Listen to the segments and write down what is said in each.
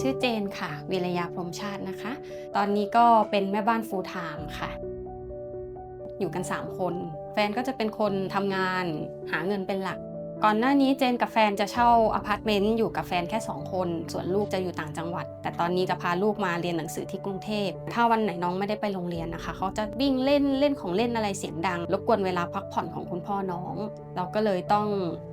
ชื่อเจนค่ะ วิรยาพรมชาตินะคะ ตอนนี้ก็เป็นแม่บ้านฟูลไทม์ค่ะ อยู่กัน 3 คน แฟนก็จะเป็นคนทำงานหาเงินเป็นหลัก ก่อนหน้านี้เจนกับแฟนจะเช่าอพาร์ตเมนต์อยู่กับแฟนแค่ 2 คน ส่วนลูกจะอยู่ต่างจังหวัด แต่ตอนนี้จะพาลูกมาเรียนหนังสือที่กรุงเทพ ถ้าวันไหนน้องไม่ได้ไปโรงเรียนนะคะ เขาจะวิ่งเล่นเล่นของเล่นอะไรเสียงดัง รบกวนเวลาพักผ่อนของคุณพ่อน้อง เราก็เลยต้อง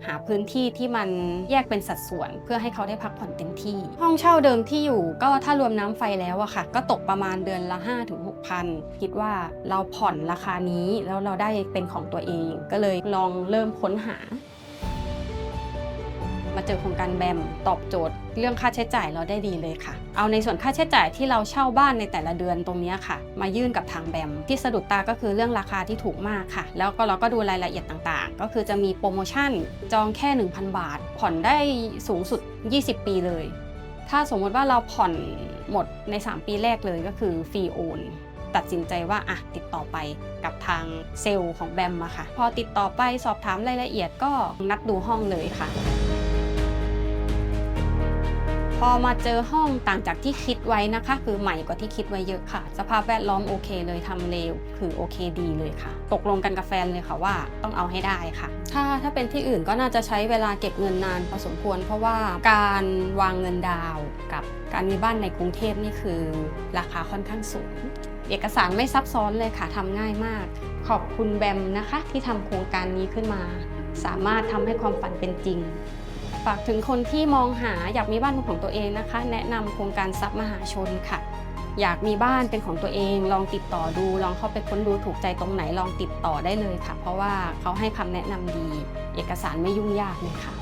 หาพื้นที่ที่มันแยกเป็นสัดส่วน เพื่อให้เขาได้พักผ่อนเต็มที่ ห้องเช่าเดิมที่อยู่ก็ถ้ารวมน้ำไฟแล้วอะค่ะ ก็ตกประมาณเดือนละ 5-6ถึง6,000คิดว่าเราผ่อนราคานี้แล้วเราได้เป็นของตัวเอง ก็เลยลองเริ่มค้นหา เจอโครงการแบมตอบโจทย์ เรื่องค่าใช้จ่ายเราได้ดีเลยค่ะ เอาในส่วนค่าใช้จ่ายที่เราเช่าบ้านในแต่ละเดือนตรงนี้ค่ะ มายื่นกับทางแบมที่สะดุดตาก็คือเรื่องราคาที่ถูกมากค่ะ แล้วก็เราก็ดูรายละเอียดต่างๆ ก็คือจะมีโปรโมชั่นจองแค่ 1,000 บาท ผ่อนได้สูงสุด 20 ปีเลย ถ้าสมมติว่าเราผ่อนหมดใน 3 ปีแรกเลยก็คือฟรีโอนตัดสินใจว่าอะติดต่อไปกับทางเซลล์ของแบมอะค่ะ พอติดต่อไปสอบถามรายละเอียดก็นัดดูห้องเลยค่ะ พอมาเจอห้องต่างจากที่คิดไว้นะคะ คือใหม่กว่าที่คิดไว้เยอะค่ะ สภาพแวดล้อมโอเคเลยทำเลวคือโอเคดีเลยค่ะ ตกลงกันกับแฟนเลยค่ะว่าต้องเอาให้ได้ค่ะ ถ้าถ้าเป็นที่อื่นก็น่าจะใช้เวลาเก็บเงินนานพอสมควร เพราะว่าการวางเงินดาวกับการมีบ้านในกรุงเทพนี่คือ ราคาค่อนข้างสูง เอกสารไม่ซับซ้อนเลยค่ะทำง่ายมาก ขอบคุณแบมนะคะ ที่ทำโครงการนี้ขึ้นมา สามารถทำให้ความฝันเป็นจริง ฝากถึงคนที่มองหาอยากมีบ้านเป็นของตัวเองนะคะ แนะนำโครงการซับมหาชนค่ะ อยากมีบ้านเป็นของตัวเอง ลองติดต่อดู ลองเข้าไปค้นดูถูกใจตรงไหนลองติดต่อได้เลยค่ะ เพราะว่าเขาให้คำแนะนำดี เอกสารไม่ยุ่งยากเลยค่ะ